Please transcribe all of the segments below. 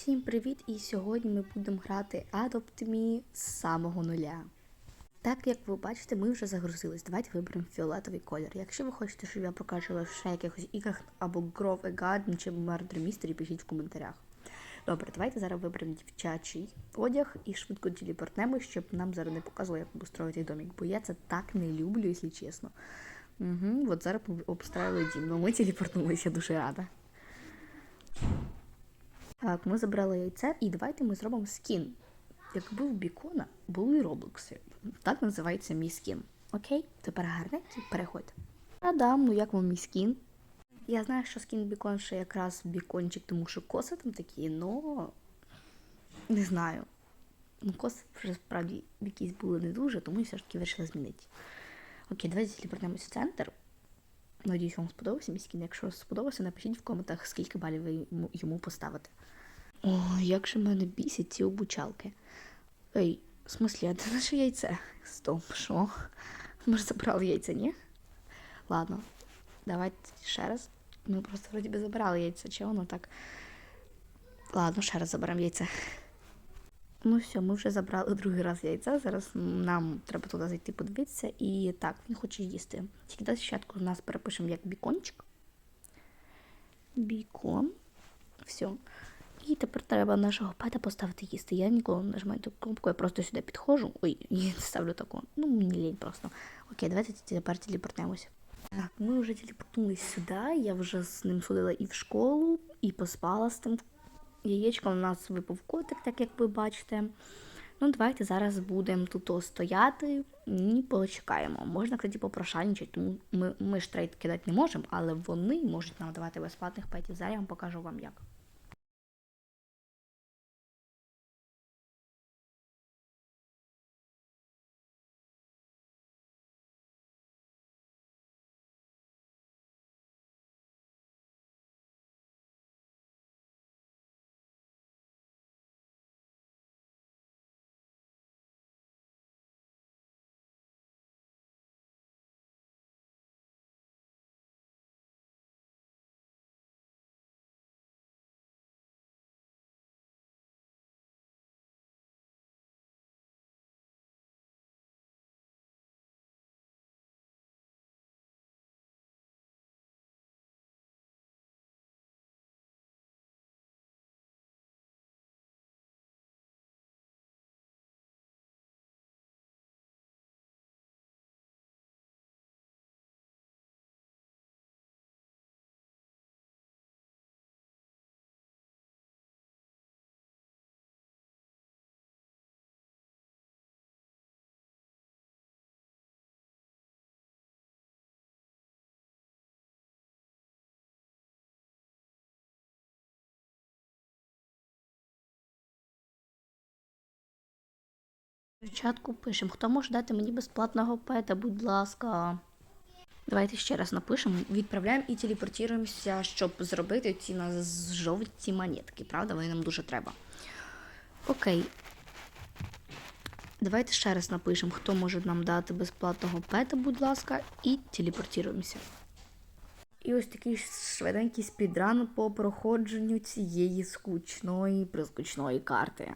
Всім привіт! І сьогодні ми будемо грати Adopt Me з самого нуля. Так як ви бачите, ми вже загрузились. Давайте виберемо фіолетовий колір. Якщо ви хочете, щоб я в ще якихось іграх або Grove a Garden чи Murder Mystery, пишіть в коментарях. Добре, давайте зараз виберемо дівчачий одяг і швидко телепортнемо, щоб нам зараз не показувало, як обустроїти домик. Бо я це так не люблю, якщо чесно. Угу, от зараз обстраювали дім. Ну ми телепортнулися, я дуже рада. Так, ми забрали яйце, і давайте ми зробимо скін. Якби в бікона були роблокси. Так називається мій скін. Окей, тепер гарненький переходь. Адам, ну як вам мій скін? Я знаю, що скін бікон ще якраз бікончик, тому що коси там такі, но не знаю. Ну, коси вже справді якісь були не дуже, тому я все ж таки вирішила змінити. Окей, давайте телепортнемось в центр. Надіюсь, вам сподобався мій скін. Якщо сподобався, напишіть в коментах, скільки балів ви йому- поставите. О, як же мене бісять ці обучалки. Ей, в смислі, а де наше яйце? Стоп, що? Ми ж забрали яйце, ні? Ладно, давайте ще раз. Ми просто вроді би забирали яйце, чи воно так. Ладно, ще раз заберемо яйце. Ну все, ми вже забрали другий раз яйця. Зараз нам треба туди зайти подивитися. І так, він хоче їсти. Тільки далі спочатку у нас перепишемо як бікончик. Бікон. Все. І тепер треба нашого пета поставити їсти. Я ніколи не нажимаю таку кнопку, я просто сюди підходжу. Ой, і ставлю таку. Ну, мені лінь просто. Окей, давайте тепер телепортнемося. Так, ми вже телепортнулись сюди. Я вже з ним ходила і в школу, і поспала з тим яєчком. У нас випав котик, так як ви бачите. Ну, давайте зараз будемо тут стояти і почекаємо. Можна, кстати, попрошайничати, тому ми, ми ж трейд кидати не можемо, але вони можуть нам давати безплатних петів. Зараз я вам покажу вам як. Спочатку пишемо, хто може дати мені безплатного пета, будь ласка. Давайте ще раз напишемо, відправляємо і телепортуємося, щоб зробити ці нас жовті монетки. Правда, вони нам дуже треба. Окей. Давайте ще раз напишемо, хто може нам дати безплатного пета, будь ласка, і телепортуємося. І ось такий швиденький спідран по проходженню цієї скучної, прискучної карти.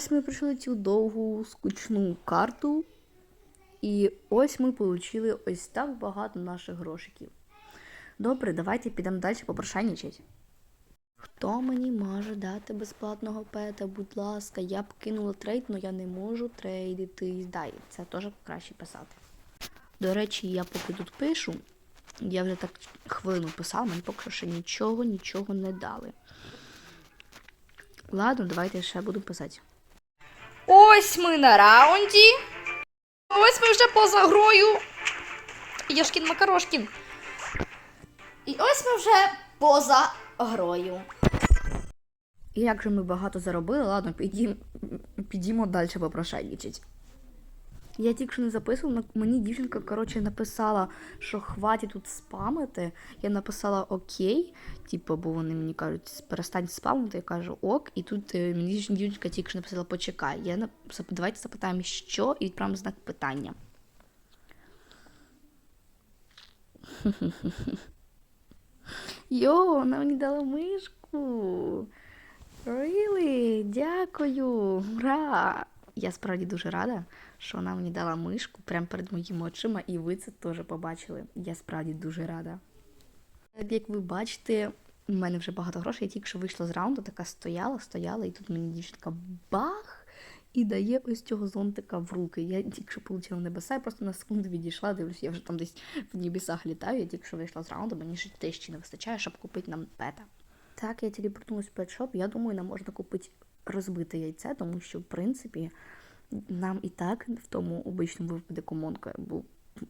Ось ми пройшли цю довгу скучну карту. І ось ми отримали ось так багато наших грошиків. Добре, давайте підемо далі попрошайничать. Хто мені може дати безплатного пета, будь ласка, я б кинула трейд, але я не можу трейдити. Дай, це теж краще писати. До речі, я поки тут пишу, я вже так хвилину писала, мені поки що нічого, нічого не дали. Ладно, давайте ще буду писати. Ось ми на раунді. Ось ми вже поза грою. Яшкін Макарошкін. І ось ми вже поза грою. І як же ми багато заробили, ладно, підім, підімо далі попрошайничать. Я тільки що не записувала, мені дівчинка, коротше, написала, що хватить тут спамити. Я написала окей, типу, бо вони мені кажуть, перестань спамити, я кажу ок, і тут е, мені дівчинка тільки що написала почекай. Я давайте запитаємо, що, і відправимо знак питання. Йо, вона мені дала мишку. Really? Дякую. Ура! Я справді дуже рада, що вона мені дала мишку прямо перед моїми очима, і ви це теж побачили. Я справді дуже рада. Як ви бачите, у мене вже багато грошей. Я тільки що вийшла з раунду, така стояла, стояла, і тут мені дівчинка бах! І дає ось цього зонтика в руки. Я тільки що полетіла небеса, я просто на секунду відійшла, дивлюсь, я вже там десь в небесах літаю, я тільки що вийшла з раунду, мені ще тисячі не вистачає, щоб купити нам пета. Так, я телепортнулась в петшоп. Я думаю, нам можна купити розбите яйце, тому що, в принципі, нам і так в тому обичному випаде комонка, бо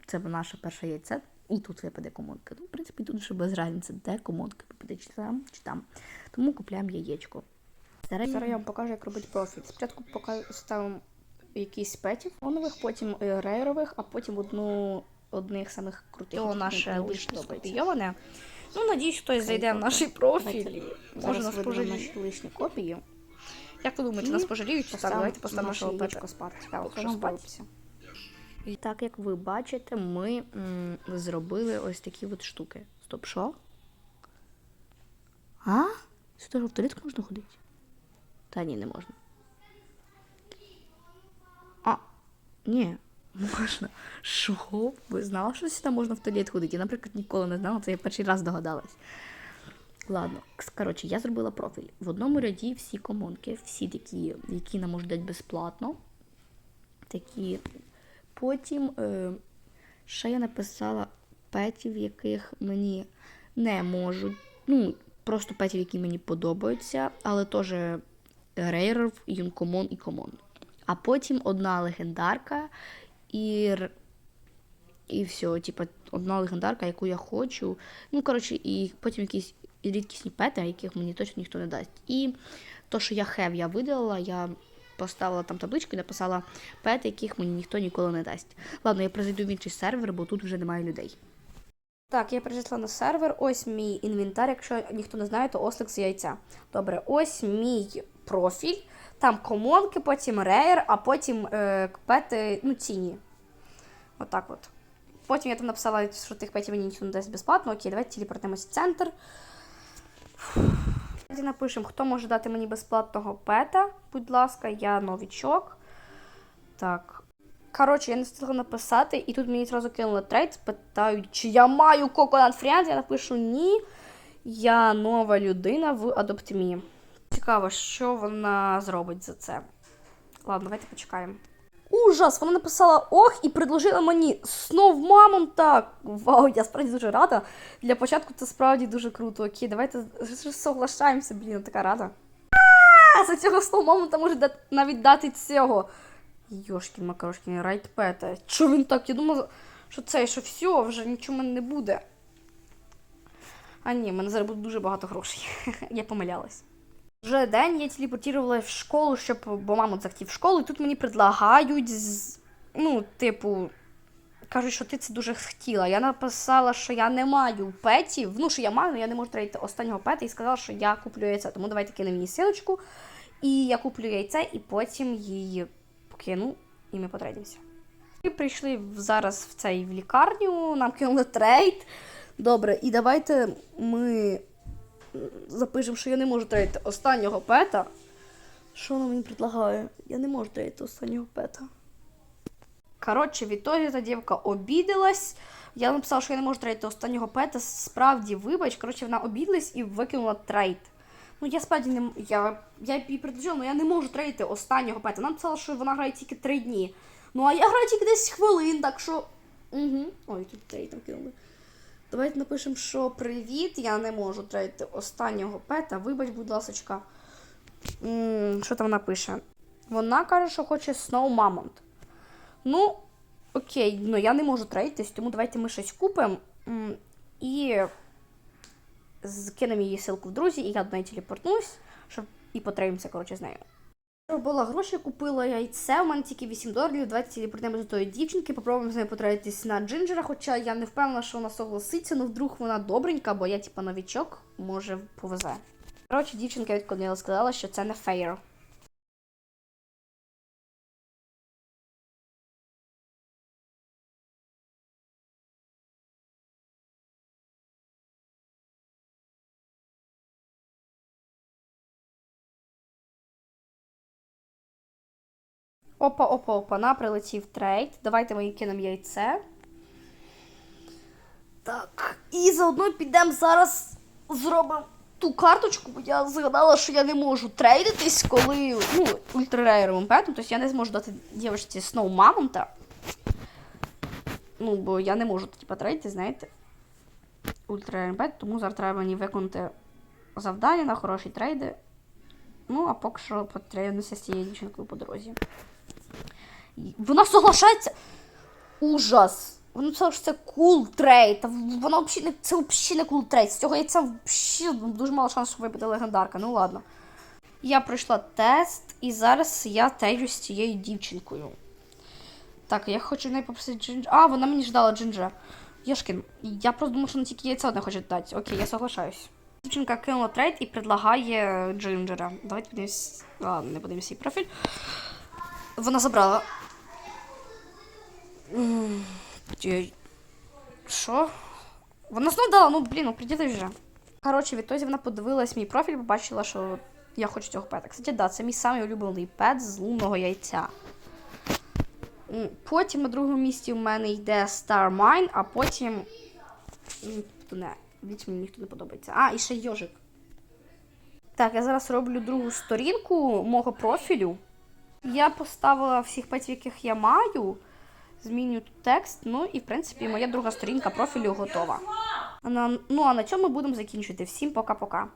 це наше перше яйце, і тут випаде комонка. Ну, в принципі, тут вже без разниці, де комонка випаде, чи там, чи там. Тому купляємо яєчко. Зараз, Зараз я вам покажу, як робити профіль. Спочатку ставимо якісь петів фонових, потім е, рейерових, а потім одну одних самих крутих. То наше лишнє скопійоване. Ну, надіюсь, хтось зайде в наш профіль. Може нас наші лишні копії. Як ви думаєте, нас пожаліють? Так, давайте поставимо нашого пета. спати. Цікаво, що спалиться. І так як ви бачите, ми м, зробили ось такі от штуки. Стоп, що? А? Сюди ж в туалет можна ходити? Та ні, не можна. А, ні, можна. Що? Ви знали, що сюди можна в туалет ходити? Я, наприклад, ніколи не знала, це я перший раз догадалась. Ладно, коротше, я зробила профіль. В одному ряді всі комонки, всі такі, які нам можуть дати безплатно. Такі. Потім е, ще я написала петів, яких мені не можуть. Ну, просто петів, які мені подобаються, але теж рейров, юнкомон і комон. А потім одна легендарка і, і все, типа, одна легендарка, яку я хочу. Ну, коротше, і потім якісь рідкісні пети, яких мені точно ніхто не дасть. І то, що я хев, я видалила, я поставила там табличку і написала пети, яких мені ніхто ніколи не дасть. Ладно, я призайду в інший сервер, бо тут вже немає людей. Так, я прийшла на сервер. Ось мій інвентар. Якщо ніхто не знає, то ослик з яйця. Добре, ось мій профіль. Там комонки, потім рейер, а потім е, пети, ну, ціні. Отак от. Потім я там написала, що тих петів мені ніхто не дасть безплатно. Окей, давайте телепортнемось в центр. Напишемо, хто може дати мені безплатного пета. Будь ласка, я новічок. Так. Коротше, я не встигла написати, і тут мені одразу кинули трейд, питають, чи я маю Coconut Friends. Я напишу ні. Я нова людина в Adopt.me. Цікаво, що вона зробить за це. Ладно, давайте почекаємо. Ужас! Вона написала ох і предложила мені снов мамонта. Вау, я справді дуже рада. Для початку це справді дуже круто. Окей, давайте соглашаємося, блін, така рада. А, за цього снов мамонта може навіть дати цього. Йошкін макарошкін, райтпета. Чо він так? Я думала, що це, що все, вже нічого мене не буде. А ні, в мене зараз буде дуже багато грошей. я помилялась. Вже день я телепортувала в школу, щоб, бо мама захотів в школу, і тут мені предлагають, з- ну, типу, кажуть, що ти це дуже хотіла. Я написала, що я не маю петів. Ну, що я маю, я не можу трейти останнього пета і сказала, що я куплю яйце. Тому давайте кинемо мені силочку. І я куплю яйце, і потім її покину, і ми потрейдимося. Ми прийшли зараз в цей в лікарню, нам кинули трейд. Добре, і давайте ми запишемо, що я не можу трейдити останнього пета. Що вона мені предлагає? Я не можу трейдити останнього пета. Коротше, в та дівка обідалась. Я написала, що я не можу трейдити останнього пета. Справді, вибач. Коротше, вона обідалась і викинула трейд. Ну, я справді не я, я їй предложила, але я не можу трейдити останнього пета. Вона написала, що вона грає тільки 3 дні. Ну, а я граю тільки 10 хвилин, так що. Угу. Ой, тут трейд там кинули. Давайте напишемо, що привіт, я не можу трейдити останнього пета. Вибач, будь ласочка. Що там вона пише? Вона каже, що хоче Snow Mammoth. Ну, окей, ну я не можу трейдитись, тому давайте ми щось купимо. І скинемо її ссылку в друзі, і я до неї телепортнусь, щоб і потреймося, коротше, з нею. Робила гроші, купила яйце. У мене тільки 8 доларів. Давайте телепортнемо до тої дівчинки. Попробуємо з нею потратитись на джинджера. Хоча я не впевнена, що вона согласиться, ну вдруг вона добренька, бо я типа новічок, може повезе. Коротше, дівчинка відклонила, сказала, що це не фейр. Опа, опа, опа, на прилетів трейд. Давайте ми кинемо яйце. Так. І заодно підемо зараз зробимо ту карточку, бо я згадала, що я не можу трейдитись, коли ну, ультрарейровим петом, тобто я не зможу дати дівчинці Сноу Мамонта. Ну, бо я не можу типа трейдити, знаєте. Ультрарейровим пет, тому зараз треба мені виконати завдання на хороші трейди. Ну, а поки що потрейднуся з цією дівчинкою по дорозі. Вона соглашається. Ужас. Вона написала, що це кул трейд. Та вона взагалі це взагалі не кул трейд. З цього яйця взагалі дуже мало шансу випити легендарка. Ну ладно. Я пройшла тест, і зараз я трейджусь з цією дівчинкою. Так, я хочу в неї попросити джинджер. А, вона мені ж дала. Яшкін, я просто думала, що вона тільки яйце одне хоче дати. Окей, я соглашаюсь. Дівчинка кинула трейд і предлагає джинджера. Давайте подивимось. Ладно, не подивимось її профіль. Вона забрала. Що? Вона знов дала, ну блін, ну приділи вже. Коротше, відтоді вона подивилась мій профіль, побачила, що я хочу цього пета. Кстати, да, це мій самий улюблений пет з лунного яйця. Потім на другому місці у мене йде Star Mine, а потім. Не, більш мені ніхто не подобається. А, і ще йожик. Так, я зараз роблю другу сторінку мого профілю. Я поставила всіх петів, яких я маю. Зміню текст. Ну і в принципі моя друга сторінка профілю готова. Ну а на цьому будемо закінчувати. Всім пока-пока.